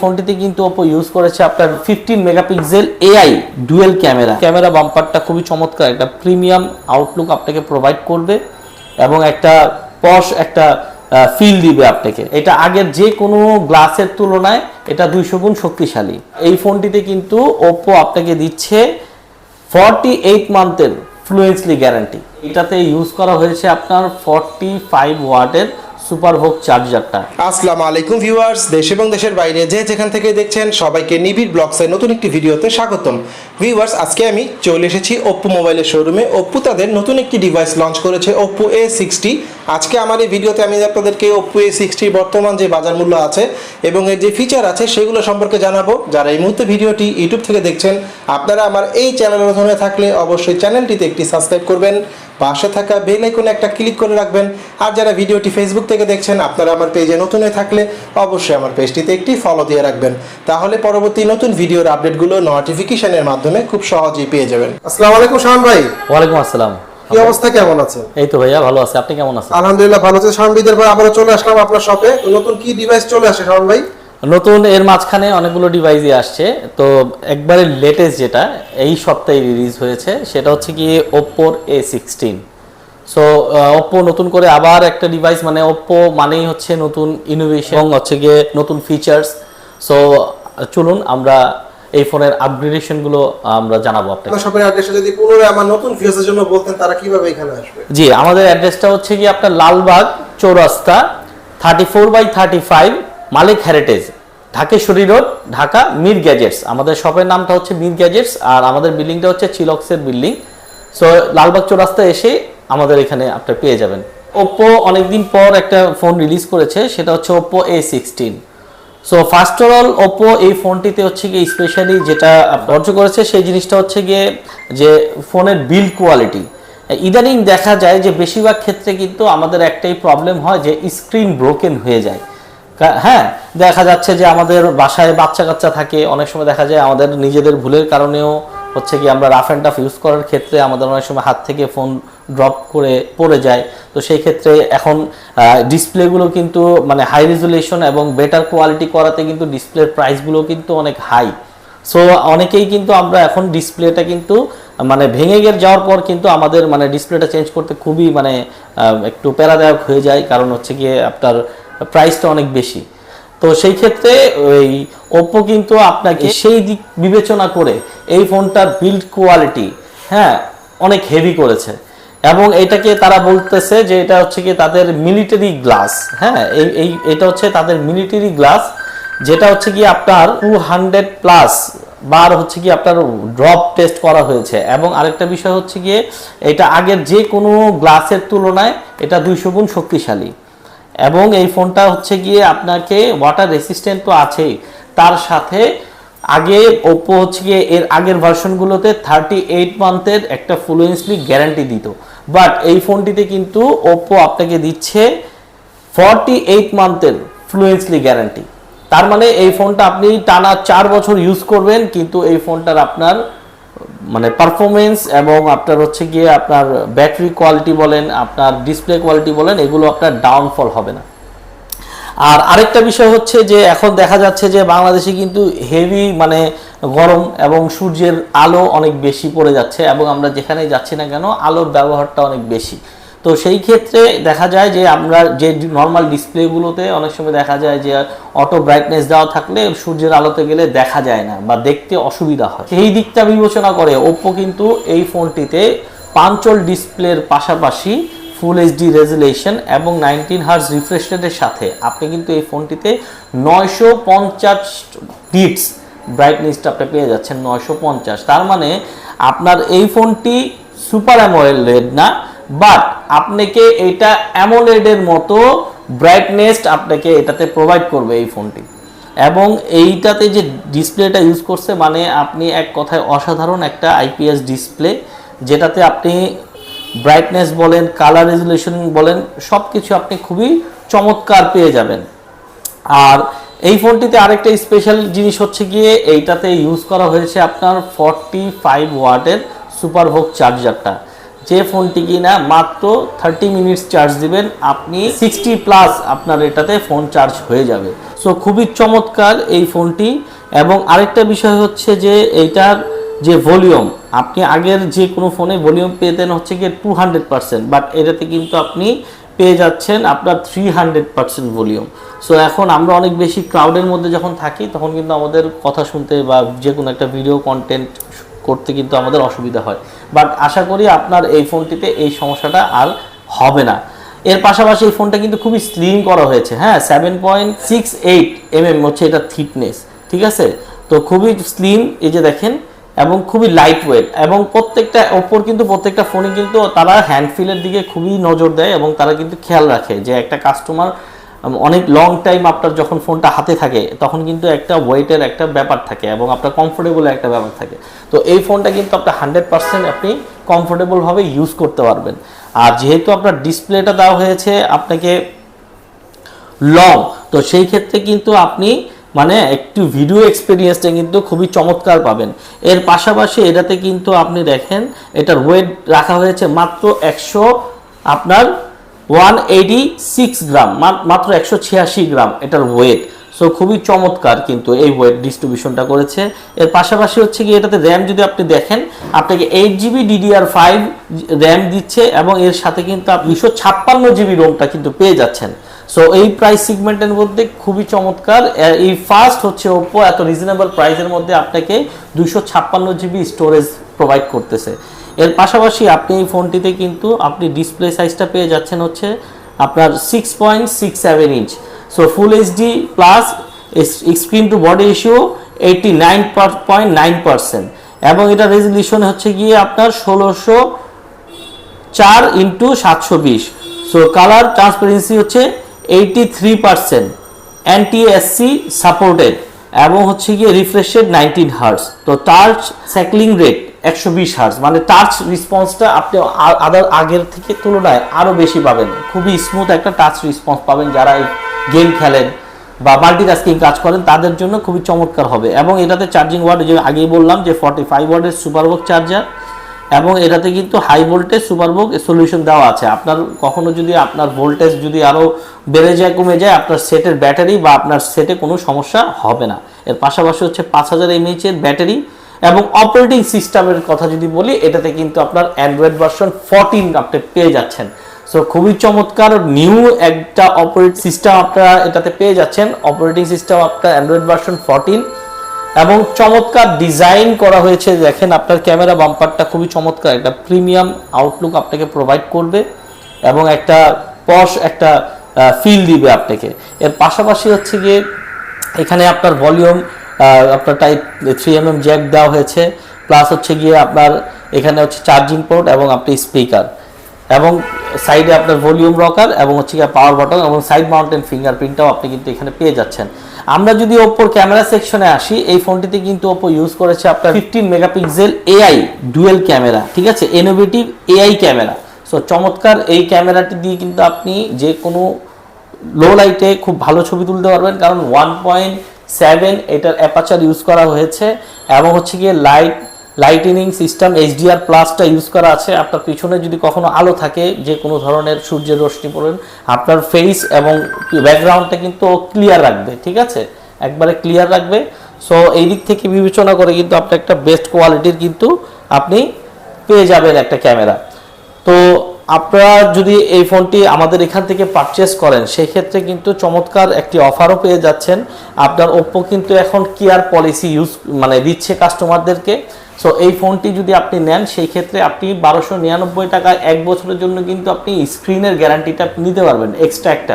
ফোনটিতে কিন্তু Oppo use করেছে আপনার fifteen megapixel AI dual camera camera বাম্পারটা খুবই চমৎকার, একটা প্রিমিয়াম আউটলুক আপনাকে প্রোভাইড করবে এবং একটা পশ একটা ফিল দিবে আপনাকে। এটা আগের যে কোনো গ্লাসের তুলনায় এটা দুইশো গুণ শক্তিশালী। এই ফোনটিতে কিন্তু ওপো আপনাকে দিচ্ছে ফর্টি এইট মান্থের ফ্লুয়েন্সলি গ্যারান্টি এটাতে ইউজ করা হয়েছে আপনার ফর্টি ফাইভ ওয়াটের সুপার ভোগ চার্জারটা। আসসালামু আলাইকুম ভিউয়ার্স, দেশ এবং দেশের বাইরে যে যেখান থেকে দেখছেন সবাইকে নিবিড় ব্লগসের নতুন একটি ভিডিওতে স্বাগতম। ভিউয়ার্স, আজকে আমি চলে এসেছি ওপ্পো মোবাইলের শোরুমে ওপ্পো তাদের নতুন একটি ডিভাইস লঞ্চ করেছে ওপ্পো এ সিক্সটি আজকে আমার এই ভিডিওতে আমি আপনাদেরকে ওপ্পো এ সিক্সটির বর্তমান যে বাজার মূল্য আছে এবং এর যে ফিচার আছে সেগুলো সম্পর্কে জানাব। যারা এই মুহূর্তে ভিডিওটি ইউটিউব থেকে দেখছেন, আপনারা আমার এই চ্যানেলের নতুন থাকলে অবশ্যই চ্যানেলটিতে একটি সাবস্ক্রাইব করবেন। পাশে থাকা বেল আইকনে একটা ক্লিক করে রাখবেন। আর যারা ভিডিওটি ফেসবুক থেকে দেখছেন আপনারা আমার পেজে নতুন হয়ে থাকলে অবশ্যই আমার পেজটিতে একটি ফলো দিয়ে রাখবেন। তাহলে পরবর্তী নতুন ভিডিওর আপডেটগুলো নোটিফিকেশনের মাধ্যমে খুব সহজেই পেয়ে যাবেন। আসসালামু আলাইকুম শাহান ভাই। ওয়ালাইকুম আসসালাম। কি অবস্থা কেমন আছেন? এই তো ভাইয়া ভালো আছে। আপনি কেমন আছেন? আলহামদুলিল্লাহ ভালো আছে। শাহান ভাইদের পর আবারও চলে আসলাম আপনার শপে নতুন কি ডিভাইস চলে আসে শাহান ভাই? নতুন এর মাঝখানে অনেকগুলো ডিভাইসই আসছে। তো একবারে লেটেস্ট যেটা এই সপ্তাহে রিলিজ হয়েছে সেটা হচ্ছে কি ওপ্পোর এ সিক্সটিন সো ওপ্পো নতুন করে আবার একটা ডিভাইস মানে ওপ্পো মানেই হচ্ছে নতুন ইনোভেশন হচ্ছে গিয়ে নতুন ফিচার্স সো চলুন আমরা এই ফোনের আপগ্রেডেশনগুলো আমরা জানাব আপনাকে। শপের অ্যাড্রেসটা যদি পুনরায় আমার নতুন ভিউয়ার্সের জন্য বলতেন তারা কীভাবে এখানে আসবে? জি আমাদের অ্যাড্রেসটা হচ্ছে কি আপনার Lalbagh Chowrasta thirty four by thirty five Malik heritage Dhakeshwari road Dhaka Mir gadgets আমাদের শপের নামটা হচ্ছে মির গ্যাজেটস আর আমাদের বিল্ডিংটা হচ্ছে চিলক্সের বিল্ডিং সো লালবাগ চৌরাস্তা এসে আমাদের এখানে আপনি পেয়ে যাবেন। ওপ্পো অনেকদিন পর একটা ফোন রিলিজ করেছে, সেটা হচ্ছে Oppo A sixteen so first of all Oppo এই ফোনটিতে হচ্ছে গিয়ে স্পেশালি যেটা অর্জন করেছে, সেই জিনিসটা হচ্ছে গিয়ে যে ফোনের বিল্ড কোয়ালিটি ইদানিং দেখা যায় যে বেশিরভাগ ক্ষেত্রে কিন্তু আমাদের একটাই প্রবলেম হয় যে স্ক্রিন ব্রোকেন হয়ে যায়। হ্যাঁ দেখা যাচ্ছে যে আমাদের বাসায় বাচ্চা কাচ্চা থাকে, অনেক সময় দেখা যায় আমাদের নিজেদের ভুলের কারণেও হচ্ছে কি আমরা রাফ অ্যান্ড টাফ ইউজ করার ক্ষেত্রে আমাদের অনেক সময় হাত থেকে ফোন ড্রপ করে পড়ে যায়। তো সেই ক্ষেত্রে এখন ডিসপ্লেগুলো কিন্তু মানে হাই রেজুলেশন এবং বেটার কোয়ালিটি করাতে কিন্তু ডিসপ্লের প্রাইসগুলো কিন্তু অনেক হাই সো অনেকেই কিন্তু আমরা এখন ডিসপ্লেটা কিন্তু মানে ভেঙে গিয়ে যাওয়ার পর কিন্তু আমাদের মানে ডিসপ্লেটা চেঞ্জ করতে খুবই মানে একটু প্যারাদায়ক হয়ে যায়। কারণ হচ্ছে গিয়ে আপনার প্রাইসটা অনেক বেশি। তো সেই ক্ষেত্রে ওই ওপ্পো কিন্তু আপনাকে সেই দিক বিবেচনা করে এই ফোনটার বিল্ড কোয়ালিটি হ্যাঁ অনেক হেভি করেছে। এবং এটাকে তারা বলতেছে যে এটা হচ্ছে কি তাদের মিলিটারি গ্লাস হ্যাঁ এই এই এটা হচ্ছে তাদের মিলিটারি গ্লাস যেটা হচ্ছে কি আপনার টু হান্ড্রেড প্লাস বার হচ্ছে কি আপনার ড্রপ টেস্ট করা হয়েছে। এবং আরেকটা বিষয় হচ্ছে গিয়ে এটা আগের যে কোনো গ্লাসের তুলনায় এটা দুইশো গুণ শক্তিশালী। এবং এই ফোনটা হচ্ছে গিয়ে আপনাকে ওয়াটার রেসিস্ট্যান্ট তো আছেই তার সাথে আগে ওপো হচ্ছে গিয়ে এর আগের ভার্সনগুলোতে থার্টি এইট মান্থের একটা ফ্লুয়েন্সলি গ্যারান্টি দিত। বাট এই ফোনটিতে কিন্তু ওপো আপনাকে দিচ্ছে ফর্টি এইট মান্থের ফ্লুয়েন্সলি গ্যারান্টি তার মানে এই ফোনটা আপনি টানা চার বছর ইউজ করবেন, কিন্তু এই ফোনটার আপনার মানে পারফরমেন্স এবং আপনার হচ্ছে গিয়ে আপনার ব্যাটারি কোয়ালিটি বলেন, আপনার ডিসপ্লে কোয়ালিটি বলেন, এগুলো আপনার ডাউনফল হবে না। আর আরেকটা বিষয় হচ্ছে যে এখন দেখা যাচ্ছে যে বাংলাদেশে কিন্তু হেভি মানে গরম এবং সূর্যের আলো অনেক বেশি পড়ে যাচ্ছে এবং আমরা যেখানেই যাচ্ছি না কেন, আলোর ব্যবহারটা অনেক বেশি। তো সেই ক্ষেত্রে দেখা যায় যে আমরা যে নর্মাল ডিসপ্লেগুলোতে অনেক সময় দেখা যায় যে অটো ব্রাইটনেস দেওয়া থাকলে সূর্যের আলোতে গেলে দেখা যায় না বা দেখতে অসুবিধা হয়। সেই দিকটা বিবেচনা করে ওপ্পো কিন্তু এই ফোনটিতে পাঞ্চল ডিসপ্লের পাশাপাশি ফুল এইচডি রেজুলেশন এবং নাইনটিন হার্স রিফ্রেশ রেটের সাথে আপনি কিন্তু এই ফোনটিতে নয়শো পঞ্চাশ ডিটস ব্রাইটনেসটা আপনি পেয়ে যাচ্ছেন, নয়শো পঞ্চাশ। তার মানে আপনার এই ফোনটি সুপার অ্যামোলেড না বাট আপনাকে এটা অ্যামোলেডের মতো ব্রাইটনেস আপনাকে এটাতে প্রোভাইড করবে এই ফোনটি এবং এইটাতে যে ডিসপ্লেটা ইউজ করছে মানে আপনি এক কথায় অসাধারণ একটা আইপিএস ডিসপ্লে যেটাতে আপনি ব্রাইটনেস বলেন কালার রেজুলেশন বলেন সব কিছু আপনি খুবই চমৎকার পেয়ে যাবেন। আর এই ফোনটিতে আরেকটা স্পেশাল জিনিস হচ্ছে গিয়ে, এইটাতে ইউজ করা হয়েছে আপনার ফর্টি ফাইভ ওয়াটের সুপারভোগ চার্জারটা যে ফোনটি কিনা মাত্র থার্টি মিনিটস চার্জ দিবেন, আপনি সিক্সটি প্লাস আপনার এটাতে ফোন চার্জ হয়ে যাবে। সো খুবই চমৎকার এই ফোনটি। এবং আরেকটা বিষয় হচ্ছে যে, এইটার যে ভলিউম আপনি আগের যে কোনো ফোনে ভলিউম পেতেন হচ্ছে গিয়ে টু হান্ড্রেড পার্সেন্ট বাট এটাতে কিন্তু আপনি পেয়ে যাচ্ছেন আপনার three hundred percent volume so এখন আমরা অনেক বেশি ক্রাউডের মধ্যে যখন থাকি, তখন কিন্তু আমাদের কথা শুনতে বা যে কোনো একটা ভিডিও কন্টেন্ট করতে কিন্তু আমাদের অসুবিধা হয়। বাট আশা করি আপনার এই ফোনটিতে এই সমস্যাটা আর হবে না। এর পাশাপাশি এই ফোনটা কিন্তু খুবই স্লিম করা হয়েছে। হ্যাঁ seven point six eight M M হচ্ছে এটা থিকনেস ঠিক আছে? তো খুবই স্লিম এই যে দেখেন, এবং খুবই লাইট ওয়েট এবং প্রত্যেকটা ওপর কিন্তু প্রত্যেকটা ফোনে কিন্তু তারা হ্যান্ড ফিলের দিকে খুবই নজর দেয়, এবং তারা কিন্তু খেয়াল রাখে যে একটা কাস্টমার অনেক লং টাইম আপনার যখন ফোনটা হাতে থাকে, তখন কিন্তু একটা ওয়েটের একটা ব্যাপার থাকে এবং আপনার কমফোর্টেবল একটা ব্যাপার থাকে। তো এই ফোনটা কিন্তু আপনার হান্ড্রেড পার্সেন্ট আপনি কমফোর্টেবলভাবে ইউজ করতে পারবেন। আর যেহেতু আপনার ডিসপ্লেটা দেওয়া হয়েছে আপনাকে লং তো সেই ক্ষেত্রে কিন্তু আপনি মানে একটু ভিডিও এক্সপিরিয়েন্সটা কিন্তু খুবই চমৎকার পাবেন। এর পাশাপাশি এটাতে কিন্তু আপনি দেখেন, এটার ওয়েট রাখা হয়েছে মাত্র একশো আপনার ওয়ান এইটি সিক্স গ্রাম মাত্র একশো ছিয়াশি গ্রাম এটার ওয়েট সো খুবই চমৎকার কিন্তু এই ওয়েট ডিস্ট্রিবিউশনটা করেছে। এর পাশাপাশি হচ্ছে কি এটাতে র্যাম যদি আপনি দেখেন, আপনাকে eight GB DDR five RAM দিচ্ছে এবং এর সাথে কিন্তু আপনি দুশো ছাপ্পান্ন জিবি রোমটা কিন্তু পেয়ে যাচ্ছেন। সো এই প্রাইস সিগমেন্টের মধ্যে খুবই চমৎকার। এই ফার্স্ট হচ্ছে ওপো এত রিজনেবল প্রাইসের মধ্যে আপনাকে দুশো ছাপ্পান্ন জিবি স্টোরেজ প্রোভাইড করতেছে। এর পাশাপাশি আপনি এই ফোনটিতে কিন্তু আপনি ডিসপ্লে সাইজটা পেয়ে যাচ্ছেন হচ্ছে আপনার six point six seven inch so full HD plus screen to body issue eighty nine point nine percent এবং এটা রেজলিউশন হচ্ছে গিয়ে আপনার ষোলোশো চার ইন্টু সাতশো বিশ। সো কালার ট্রান্সপারেন্সি হচ্ছে eighty three percent NTSC supported এবং হচ্ছে গিয়ে রিফ্রেশেড নাইনটিন হার্স তো টাচ সাইক্লিং রেট একশো বিশ হার্স মানে টাচ রেসপন্সটা আপনি আদার আগের থেকে তুলনায় আরও বেশি পাবেন। খুবই স্মুথ একটা টাচ রেসপন্স পাবেন যারা এই গেম খেলেন বা মাল্টিটাস্কিং কাজ করেন, তাদের জন্য খুবই চমৎকার হবে। এবং এটাতে চার্জিং ওয়ার্ড যে আগেই বললাম যে ফর্টি ফাইভ ওয়ার্ডের সুপারবক চার্জার এবং এটাতে কিন্তু হাই ভোল্টেজ সুপারবুক সলিউশন দেওয়া আছে। আপনার কখনো যদি আপনার ভোল্টেজ যদি আরও বেড়ে যায়, কমে যায়, আপনার সেটের ব্যাটারি বা আপনার সেটে কোনো সমস্যা হবে না। এর পাশাপাশি হচ্ছে পাঁচ হাজার এমএইচের ব্যাটারি এবং অপারেটিং সিস্টেমের কথা যদি বলি, এটাতে কিন্তু আপনার অ্যান্ড্রয়েড ভার্সন ফোরটিন আপনি পেয়ে যাচ্ছেন। সো খুবই চমৎকার নিউ একটা অপারেট সিস্টেম আপনারা এটাতে পেয়ে যাচ্ছেন। অপারেটিং সিস্টেম আপনার অ্যান্ড্রয়েড ভার্সন ফোরটিন এবং চমৎকার ডিজাইন করা হয়েছে। দেখেন আপনার ক্যামেরা বাম্পারটা খুবই চমৎকার। একটা প্রিমিয়াম আউটলুক আপনাকে প্রোভাইড করবে এবং একটা পশ একটা ফিল দিবে আপনাকে। এর পাশাপাশি হচ্ছে গিয়ে এখানে আপনার ভলিউম আপনার type three M M jack দেওয়া হয়েছে প্লাস হচ্ছে গিয়ে আপনার এখানে হচ্ছে চার্জিং পোর্ট এবং আপনি স্পিকার এবং সাইডে আপনার ভলিউম রকার এবং হচ্ছে গিয়ে পাওয়ার বাটন এবং সাইড মাউন্টেন ফিঙ্গারপ্রিন্টটাও আপনি কিন্তু এখানে পেয়ে যাচ্ছেন। আমরা যদি ওপ্পোর ক্যামেরা সেকশনে আসি, এই ফোনটিতে কিন্তু ওপ্পো ইউজ করেছে আপনার fifteen megapixel AI dual camera ঠিক আছে? ইনোভেটিভ এআই ক্যামেরা সো চমৎকার এই ক্যামেরাটি দিয়ে কিন্তু আপনি যে কোনো লো লাইটে খুব ভালো ছবি তুলতে পারবেন, কারণ ওয়ান পয়েন্ট সেভেন এটার অ্যাপাচার ইউজ করা হয়েছে, এবং হচ্ছে গিয়ে লাইট লাইটেনিং সিস্টেম এইচডিআর প্লাসটা ইউজ করা আছে। আপনার পিছনে যদি কখনো আলো থাকে, যে কোনো ধরনের সূর্যের রশ্মি পড়েন, আপনার ফেস এবং ব্যাকগ্রাউন্ডটা কিন্তু ক্লিয়ার রাখবে, ঠিক আছে? একবারে ক্লিয়ার রাখবে। সো এই দিক থেকে বিবেচনা করে কিন্তু আপনি একটা বেস্ট কোয়ালিটির কিন্তু আপনি পেয়ে যাবেন একটা ক্যামেরা তো আপনারা যদি এই ফোনটি আমাদের এখান থেকে পারচেস করেন সেই ক্ষেত্রে কিন্তু চমৎকার একটি অফারও পেয়ে যাচ্ছেন। আপনার ওপ্পো কিন্তু এখন কেয়ার পলিসি ইউজ মানে দিচ্ছে কাস্টমারদেরকে সো এই ফোনটি যদি আপনি নেন সেই ক্ষেত্রে আপনি বারোশো নিরানব্বই টাকায় এক বছরের জন্য কিন্তু আপনি স্ক্রিনের গ্যারান্টিটা নিতে পারবেন এক্সট্রা একটা।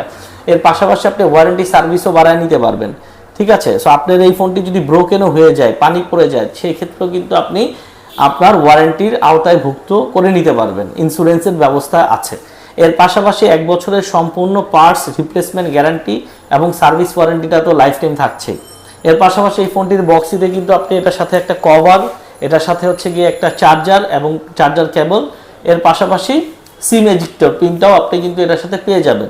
এর পাশাপাশি আপনি ওয়ারেন্টি সার্ভিসও বাড়ায় নিতে পারবেন। ঠিক আছে? সো আপনার এই ফোনটি যদি ব্রোকেনও হয়ে যায়, পানি পড়ে যায় সেই ক্ষেত্রেও কিন্তু আপনি আপনার ওয়ারেন্টির আওতায় ভুক্ত করে নিতে পারবেন। ইন্স্যুরেন্সের ব্যবস্থা আছে। এর পাশাপাশি এক বছরের সম্পূর্ণ পার্টস রিপ্লেসমেন্ট গ্যারান্টি এবং সার্ভিস ওয়ারেন্টিটা তো লাইফ টাইম থাকছেই। এর পাশাপাশি এই ফোনটির বক্সিতে কিন্তু আপনি এটার সাথে একটা কভার এটার সাথে হচ্ছে গিয়ে একটা চার্জার এবং চার্জার কেবল এর পাশাপাশি সিম এজিক্টর পিনটাও আপনি কিন্তু এটার সাথে পেয়ে যাবেন।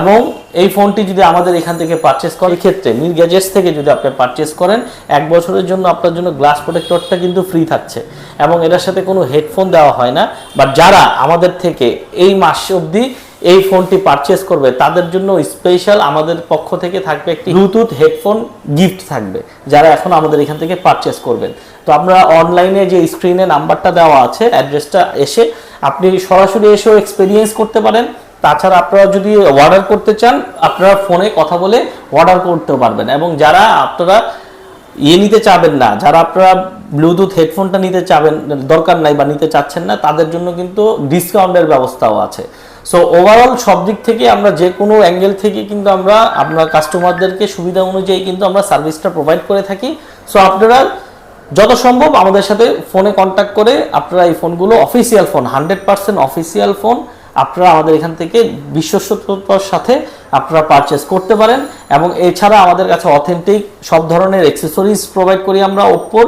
এবং এই ফোনটি যদি আমাদের এখান থেকে পারচেস করার ক্ষেত্রে মির গ্যাজেটস থেকে যদি আপনি পারচেস করেন, এক বছরের জন্য আপনার জন্য গ্লাস প্রোটেক্টরটা কিন্তু ফ্রি থাকছে। এবং এটার সাথে কোনো হেডফোন দেওয়া হয় না। বাট যারা আমাদের থেকে এই মাস অবধি এই ফোনটি পারচেস করবে, তাদের জন্য স্পেশাল আমাদের পক্ষ থেকে থাকবে একটি ব্লুটুথ হেডফোন গিফট থাকবে, যারা এখন আমাদের এখান থেকে পারচেস করবেন। তো আমরা অনলাইনে যে স্ক্রিনে নাম্বারটা দেওয়া আছে অ্যাড্রেসটা এসে আপনি সরাসরি এসেও এক্সপিরিয়েন্স করতে পারেন। তাছাড়া আপনারা যদি অর্ডার করতে চান, আপনারা ফোনে কথা বলে অর্ডার করতেও পারবেন। এবং যারা আপনারা ইয়ে নিতে চাবেন না, যারা আপনারা ব্লুটুথ হেডফোনটা নিতে চাবেন, দরকার নাই বা নিতে চাচ্ছেন না, তাদের জন্য কিন্তু ডিসকাউন্টের ব্যবস্থাও আছে। সো ওভারঅল সব দিক থেকে আমরা যে কোনো অ্যাঙ্গেল থেকে কিন্তু আমরা, আপনার কাস্টমারদেরকে সুবিধা অনুযায়ী কিন্তু আমরা সার্ভিসটা প্রোভাইড করে থাকি। সো আপনারা যত সম্ভব আমাদের সাথে ফোনে কন্ট্যাক্ট করে আপনারা এই ফোনগুলো official phone hundred percent official phone আপনারা আমাদের এখান থেকে বিশ্বস্ততার সাথে আপনারা পারচেস করতে পারেন এবং এছাড়া আমাদের কাছে অথেন্টিক সব ধরনের অ্যাক্সেসরিজ প্রোভাইড করি আমরা ওপ্পোর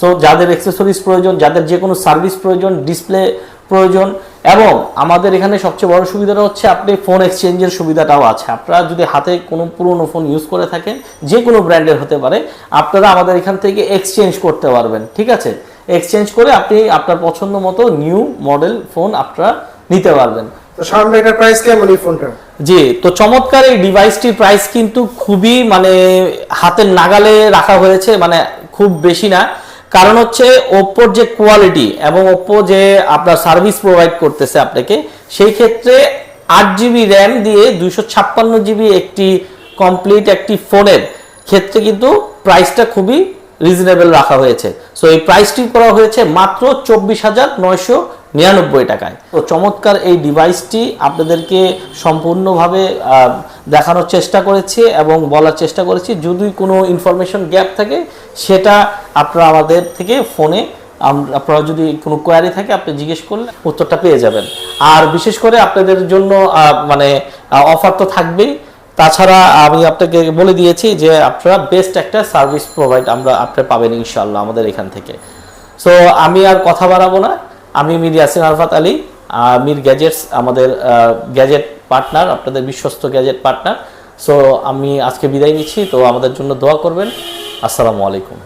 সো যাদের অ্যাক্সেসরিজ প্রয়োজন, যাদের যে কোনো সার্ভিস প্রয়োজন ডিসপ্লে প্রয়োজন, এবং আমাদের এখানে সবচেয়ে বড় সুবিধাটা হচ্ছে আপনি ফোন এক্সচেঞ্জের সুবিধাটাও আছে। আপনারা যদি হাতে কোনো পুরনো ফোন ইউজ করে থাকেন, যে কোনো ব্র্যান্ডের হতে পারে, আপনারা আমাদের এখান থেকে এক্সচেঞ্জ করতে পারবেন, ঠিক আছে? এক্সচেঞ্জ করে আপনি আপনার পছন্দ মতো নিউ মডেল ফোন আপনারা নিতে পারবেন। তো শাওন ভাই এটার প্রাইস কেমন এই ফোনটা জি তো চমৎকার এই ডিভাইসটির প্রাইস কিন্তু খুবই মানে হাতের নাগালে রাখা হয়েছে মানে খুব বেশি না। কারণ হচ্ছে ওপ্পোর যে কোয়ালিটি এবং ওপ্পো যে আপনার সার্ভিস প্রোভাইড করতেছে আপনাকে সেই ক্ষেত্রে আট জিবি র্যাম দিয়ে দুইশো ছাপ্পান্ন জিবি একটি কমপ্লিট একটি ফোনের ক্ষেত্রে কিন্তু প্রাইসটা খুবই রিজনেবল রাখা হয়েছে। সো এই প্রাইসটি করা হয়েছে মাত্র চব্বিশ হাজার নয়শো নিরানব্বই টাকায়। তো চমৎকার এই ডিভাইসটি আপনাদেরকে সম্পূর্ণভাবে দেখানোর চেষ্টা করেছি এবং বলার চেষ্টা করেছি। যদি কোনো ইনফরমেশন গ্যাপ থাকে, সেটা আপনারা আমাদের থেকে ফোনে আপনারা যদি কোনো কোয়ারি থাকে, আপনি জিজ্ঞেস করলে উত্তরটা পেয়ে যাবেন। আর বিশেষ করে আপনাদের জন্য মানে অফার তো থাকবেই। তাছাড়া আমি আপনাকে বলে দিয়েছি যে আপনারা বেস্ট একটা সার্ভিস প্রোভাইড আমরা আপনি পাবেন ইনশাল্লাহ আমাদের এখান থেকে। সো আমি আর কথা বাড়াবো না। আমি মির ইয়াসিন আরফাত আলী মির গ্যাজেটস, আমাদের গ্যাজেট পার্টনার, আপনাদের বিশ্বস্ত গ্যাজেট পার্টনার। সো আমি আজকে বিদায় নিচ্ছি, তো আমাদের জন্য দোয়া করবেন। আসসালামু আলাইকুম।